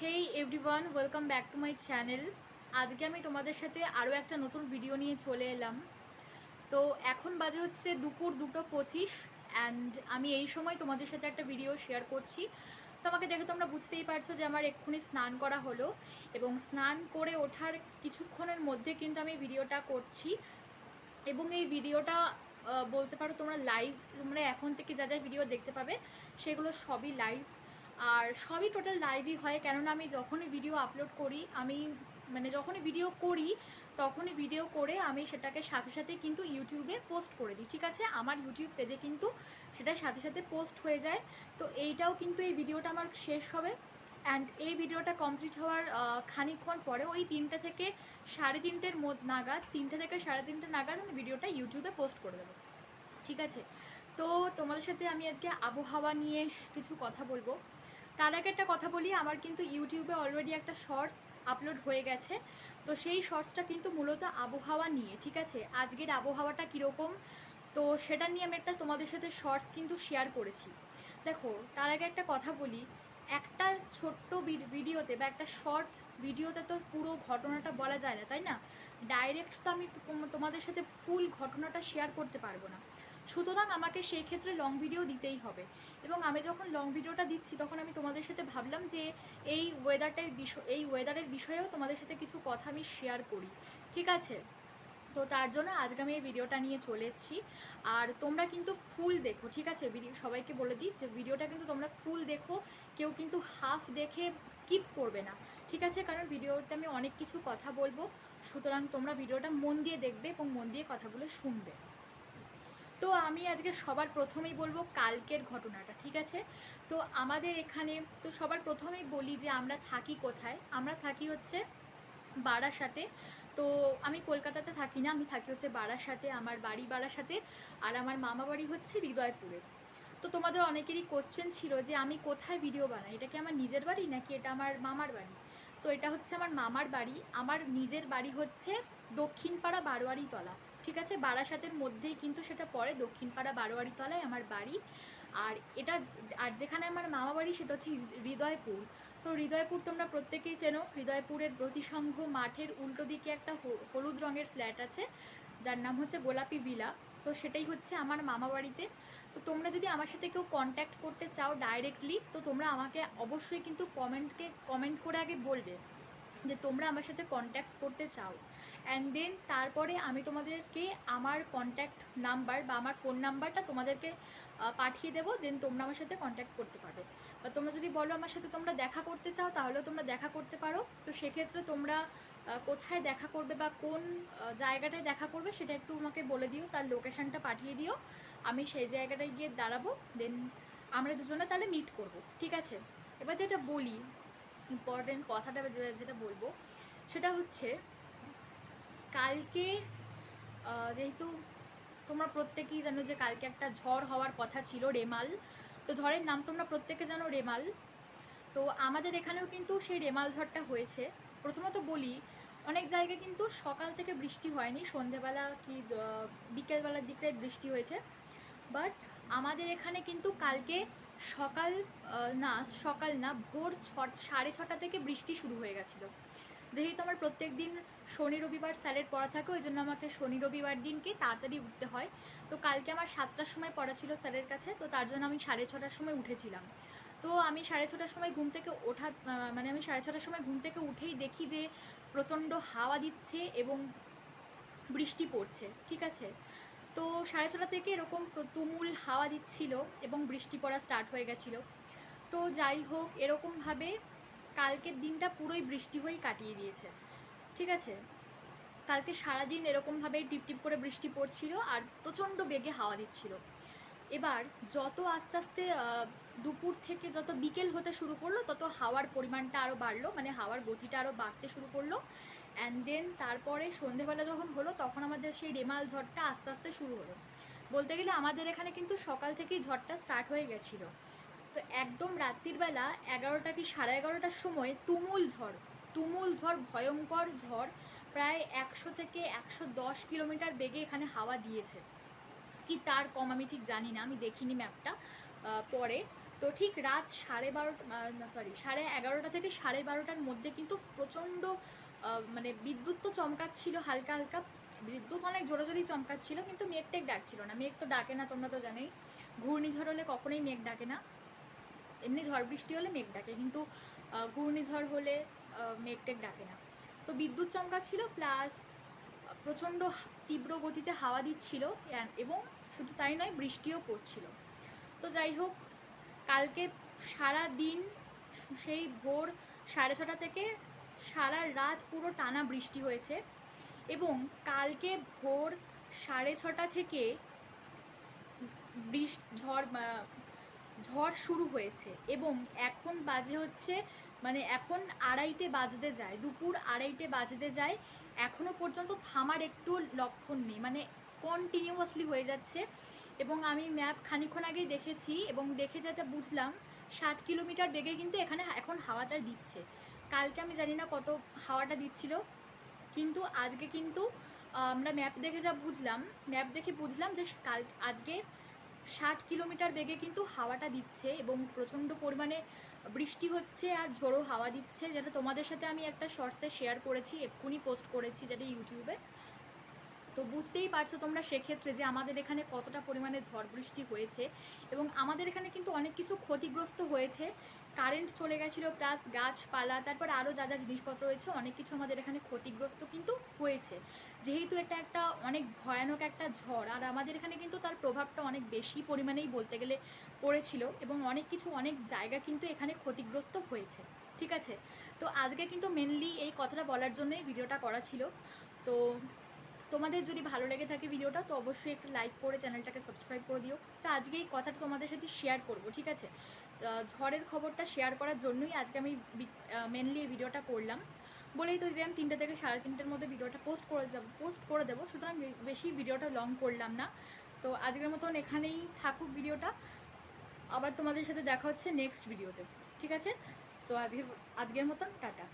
Hey everyone welcome back to my channel আজকে আমি তোমাদের সাথে আরও একটা নতুন ভিডিও নিয়ে চলে এলাম। তো এখন বাজে হচ্ছে দুপুর দুটো পঁচিশ অ্যান্ড আমি এই সময় তোমাদের সাথে একটা ভিডিও শেয়ার করছি। তো আমাকে দেখে তোমরা বুঝতেই পারছ যে আমার এক্ষুনি স্নান করা হলো, এবং স্নান করে ওঠার কিছুক্ষণের মধ্যে কিন্তু আমি ভিডিওটা করছি। এবং এই ভিডিওটা বলতে পারো তোমরা লাইভ তোমরা এখন থেকে যা যা ভিডিও দেখতে পাবে, সেগুলো সবই লাইভ আর সবই টোটাল লাইভই হয়। কেননা আমি যখনই ভিডিও আপলোড করি, আমি মানে যখনই ভিডিও করি, তখনই ভিডিও করে আমি সেটাকে সাথে সাথে কিন্তু ইউটিউবে পোস্ট করে দিই। ঠিক আছে? আমার ইউটিউব পেজে কিন্তু সেটা সাথে সাথে পোস্ট হয়ে যায়। তো এইটাও কিন্তু এই ভিডিওটা আমার শেষ হবে। অ্যান্ড এই ভিডিওটা কমপ্লিট হওয়ার খানিকক্ষণ পরে ওই তিনটে থেকে সাড়ে তিনটের মধ্যে নাগাদ, তিনটে থেকে সাড়ে তিনটে নাগাদ আমি ভিডিওটা ইউটিউবে পোস্ট করে দেবো। ঠিক আছে? তো তোমাদের সাথে আমি আজকে আবহাওয়া নিয়ে কিছু কথা বলব। তার আগে একটা কথা বলি, আমার কিন্তু ইউটিউবে অলরেডি একটা শর্টস আপলোড হয়ে গেছে। তো সেই শর্টসটা কিন্তু মূলত আবহাওয়া নিয়ে, ঠিক আছে? আজকের আবহাওয়াটা কীরকম? তো সেটা নিয়ে আমি একটা তোমাদের সাথে শর্টস কিন্তু শেয়ার করেছি। দেখো, তার আগে একটা কথা বলি, একটা ছোট্ট ভিডিওতে বা একটা শর্ট ভিডিওতে তো পুরো ঘটনাটা বলা যায় না, তাই না? ডাইরেক্ট তো আমি তোমাদের সাথে ফুল ঘটনাটা শেয়ার করতে পারব না। সুতরাং আমাকে সেই ক্ষেত্রে লং ভিডিও দিতেই হবে। এবং আমি যখন লং ভিডিওটা দিচ্ছি, তখন আমি তোমাদের সাথে ভাবলাম যে এই ওয়েদারটার বিষয়, এই ওয়েদারের বিষয়েও তোমাদের সাথে কিছু কথা আমি শেয়ার করি। ঠিক আছে? তো তার জন্য আজকে আমি এই ভিডিওটা নিয়ে চলে এসেছি। আর তোমরা কিন্তু ফুল দেখো, ঠিক আছে? ভিডিও, সবাইকে বলে দিই যে ভিডিওটা কিন্তু তোমরা ফুল দেখো। কেউ কিন্তু হাফ দেখে স্কিপ করবে না। ঠিক আছে? কারণ ভিডিওতে আমি অনেক কিছু কথা বলব। সুতরাং তোমরা ভিডিওটা মন দিয়ে দেখবে এবং মন দিয়ে কথাগুলো শুনবে। তো আমি আজকে সবার প্রথমেই বলব কালকের ঘটনাটা, ঠিক আছে? তো আমাদের এখানে, তো সবার প্রথমেই বলি যে আমরা থাকি কোথায়? আমরা থাকি হচ্ছে বারাসাতে। তো আমি কলকাতাতে থাকি না, আমি থাকি হচ্ছে বারাসাতে, আমার বাড়ি বারাসাতে আর আমার মামা বাড়ি হচ্ছে হৃদয়পুরে তো তোমাদের অনেকেরই কোশ্চেন ছিল যে আমি কোথায় ভিডিও বানাই? এটা কি আমার নিজের বাড়ি নাকি এটা আমার মামার বাড়ি? তো এটা হচ্ছে আমার মামার বাড়ি। আমার নিজের বাড়ি হচ্ছে দক্ষিণপাড়া বারোয়ারি তলা ঠিক আছে, বারাসাতের মধ্যেই কিন্তু সেটা পড়ে, দক্ষিণপাড়া বারোয়ারি তলায় আমার বাড়ি। আর এটা আর যেখানে আমার মামা বাড়ি সেটা হচ্ছে হৃদয়পুর। তো হৃদয়পুর তোমরা প্রত্যেকেই চেনো, হৃদয়পুরের প্রতিসংঘ মাঠের উল্টো দিকে একটা হলুদ রঙের ফ্ল্যাট আছে, যার নাম হচ্ছে গোলাপি ভিলা। তো সেটাই হচ্ছে আমার মামা বাড়িতে। তো তোমরা যদি আমার সাথে কেউ কন্ট্যাক্ট করতে চাও ডাইরেক্টলি তো তোমরা আমাকে অবশ্যই কিন্তু কমেন্টকে কমেন্ট করে আগে বলবে। যে তোমরা আমার সাথে কন্ট্যাক্ট করতে চাও। অ্যান্ড দেন তারপরে আমি তোমাদেরকে আমার কন্ট্যাক্ট নাম্বার বা আমার ফোন নাম্বারটা তোমাদেরকে পাঠিয়ে দেবো দেন তোমরা আমার সাথে কন্ট্যাক্ট করতে পারবে। বা তোমরা যদি বলো আমার সাথে তোমরা দেখা করতে চাও, তাহলেও তোমরা দেখা করতে পারো। তো সেক্ষেত্রে তোমরা কোথায় দেখা করবে বা কোন জায়গাটায় দেখা করবে সেটা একটু আমাকে বলে দিও, তার লোকেশনটা পাঠিয়ে দিও। আমি সেই জায়গাটায় গিয়ে দাঁড়াবো দেন আমরা দুজনে তাহলে মিট করব, ঠিক আছে? এবার যেটা বলি ইম্পর্টেন্ট কথাটা যেটা বলব, সেটা হচ্ছে কালকে যেহেতু তোমরা প্রত্যেকেই জানো যে কালকে একটা ঝড় হওয়ার কথা ছিল রেমাল, তো ঝড়ের নাম তোমরা প্রত্যেকে জানো রেমাল। তো আমাদের এখানেও কিন্তু সেই রেমাল ঝড়টা হয়েছে। প্রথমত বলি, অনেক জায়গায় কিন্তু সকাল থেকে বৃষ্টি হয়নি, সন্ধেবেলা কি বিকেলবেলার দিকটায় বৃষ্টি হয়েছে। বাট আমাদের এখানে কিন্তু কালকে সকাল না সকাল না, ভোর ছ সাড়ে ছটা থেকে বৃষ্টি শুরু হয়ে গেছিল। যেহেতু আমার প্রত্যেক দিন শনি, রবিবার স্যারের পড়া থাকে, ওই জন্য আমাকে শনি, রবিবার দিনকে তাড়াতাড়ি উঠতে হয়। তো কালকে আমার সাতটার সময় পড়া ছিল স্যারের কাছে, তো তার জন্য আমি সাড়ে ছটার সময় উঠেছিলাম। তো আমি সাড়ে ছটার সময় ঘুম থেকে ওঠা মানে আমি সাড়ে ছটার সময় ঘুম থেকে উঠেই দেখি যে প্রচণ্ড হাওয়া দিচ্ছে এবং বৃষ্টি পড়ছে, ঠিক আছে? তো সাড়ে ছটা থেকে এরকম তুমুল হাওয়া দিচ্ছিল এবং বৃষ্টি পড়া স্টার্ট হয়ে গেছিল। তো যাই হোক, এরকমভাবে কালকের দিনটা পুরোই বৃষ্টি হয়েই কাটিয়ে দিয়েছে। ঠিক আছে? কালকে সারাদিন এরকমভাবে টিপ টিপ করে বৃষ্টি পড়ছিল আর প্রচণ্ড বেগে হাওয়া দিচ্ছিল। এবার যত আস্তে আস্তে দুপুর থেকে যত বিকেল হতে শুরু করল, তত হাওয়ার পরিমাণটা আরও বাড়লো মানে হাওয়ার গতিটা আরও বাড়তে শুরু করল। অ্যান্ড দেন তারপরে সন্ধেবেলা যখন হলো, তখন আমাদের সেই রেমাল ঝড়টা আস্তে আস্তে শুরু হলো। বলতে গেলে আমাদের এখানে কিন্তু সকাল থেকেই ঝড়টা স্টার্ট হয়ে গেছিল। তো একদম রাত্রির বেলা এগারোটা কি সাড়ে এগারোটার সময় তুমুল ঝড় তুমুল ঝড়, ভয়ঙ্কর ঝড় প্রায় একশো থেকে একশো দশ কিলোমিটার বেগে এখানে হাওয়া দিয়েছে। কি তার কম আমি ঠিক জানি না, আমি দেখিনি ম্যাপটা পরে। তো ঠিক রাত সাড়ে বারোটা সরি সাড়ে এগারোটা থেকে সাড়ে বারোটার মধ্যে কিন্তু প্রচণ্ড মানে বিদ্যুৎ তো চমকাচ্ছিল, হালকা হালকা। বিদ্যুৎ অনেক জোরে জোরেই চমকাচ্ছিল, কিন্তু মেঘ টেক ডাকছিল না। মেঘ তো ডাকে না, তোমরা তো জানোই। ঘূর্ণিঝড় হলে কখনোই মেঘ ডাকে না। এমনি ঝড় বৃষ্টি হলে মেঘ ডাকে, কিন্তু ঘূর্ণিঝড় হলে মেঘ টেক ডাকে না। তো বিদ্যুৎ চমকাচ্ছিল, প্লাস, প্রচণ্ড তীব্র গতিতে হাওয়া দিচ্ছিল এবং শুধু তাই নয়, বৃষ্টিও পড়ছিল। তো যাই হোক, কালকে সারা দিন সেই ভোর সাড়ে ছটা থেকে সারা রাত পুরো টানা বৃষ্টি হয়েছে এবং কালকে ভোর সাড়ে ছটা থেকে বৃষ্টি ঝড় ঝড় শুরু হয়েছে এবং এখন বাজে হচ্ছে মানে এখন আড়াইটে বাজতে যায়, দুপুর আড়াইটে বাজতে যায়, এখনও পর্যন্ত থামার একটু লক্ষণ নেই মানে কন্টিনিউয়াসলি হয়ে যাচ্ছে এবং আমি ম্যাপ খানিক্ষণ আগেই দেখেছি এবং দেখে যেটা বুঝলাম, ষাট কিলোমিটার বেগে কিন্তু এখানে এখন হাওয়াটা দিচ্ছে। কালকে আমি জানি না কত হাওয়াটা দিচ্ছিল, কিন্তু আজকে কিন্তু আমরা ম্যাপ দেখে যা বুঝলাম ম্যাপ দেখে বুঝলাম যে কাল, আজকে ষাট কিলোমিটার বেগে কিন্তু হাওয়াটা দিচ্ছে এবং প্রচণ্ড পরিমাণে বৃষ্টি হচ্ছে আর ঝোড়ো হাওয়া দিচ্ছে, যেটা তোমাদের সাথে আমি একটা শর্টসে শেয়ার করেছি, এক্ষুনি পোস্ট করেছি, যেটা ইউটিউবে। তো বুঝতেই পারছ তোমরা সেক্ষেত্রে যে আমাদের এখানে কতটা পরিমাণে ঝড় বৃষ্টি হয়েছে এবং আমাদের এখানে কিন্তু অনেক কিছু ক্ষতিগ্রস্ত হয়েছে। কারেন্ট চলে গেছিল প্লাস গাছপালা, তারপর আরও যা যা জিনিসপত্র রয়েছে, অনেক কিছু আমাদের এখানে ক্ষতিগ্রস্ত কিন্তু হয়েছে। যেহেতু এটা একটা অনেক ভয়ানক একটা ঝড়, আর আমাদের এখানে কিন্তু তার প্রভাবটা অনেক বেশি পরিমাণেই বলতে গেলে পড়েছিল এবং অনেক কিছু অনেক জায়গা কিন্তু এখানে ক্ষতিগ্রস্ত হয়েছে, ঠিক আছে? তো আজকে কিন্তু মেনলি এই কথাটা বলার জন্যই ভিডিওটা করা ছিল। তো তোমাদের যদি ভালো লেগে থাকে ভিডিওটা, তো অবশ্যই একটু লাইক করে চ্যানেলটাকে সাবস্ক্রাইব করে দিও। তো আজকে এই কথাটা তোমাদের সাথে শেয়ার করব, ঠিক আছে? ঝড়ের খবরটা শেয়ার করার জন্যই আজকে আমি মেনলি এই ভিডিওটা করলাম। বলেই তো দিলাম তিনটে থেকে সাড়ে তিনটের মধ্যে ভিডিওটা পোস্ট করে যাব পোস্ট করে দেবো, সুতরাং বেশি ভিডিওটা লং করলাম না। তো আজকের মতন এখানেই থাকুক ভিডিওটা। আবার তোমাদের সাথে দেখা হচ্ছে নেক্সট ভিডিওতে ঠিক আছে? সো আজকের আজকের মতন টাটা।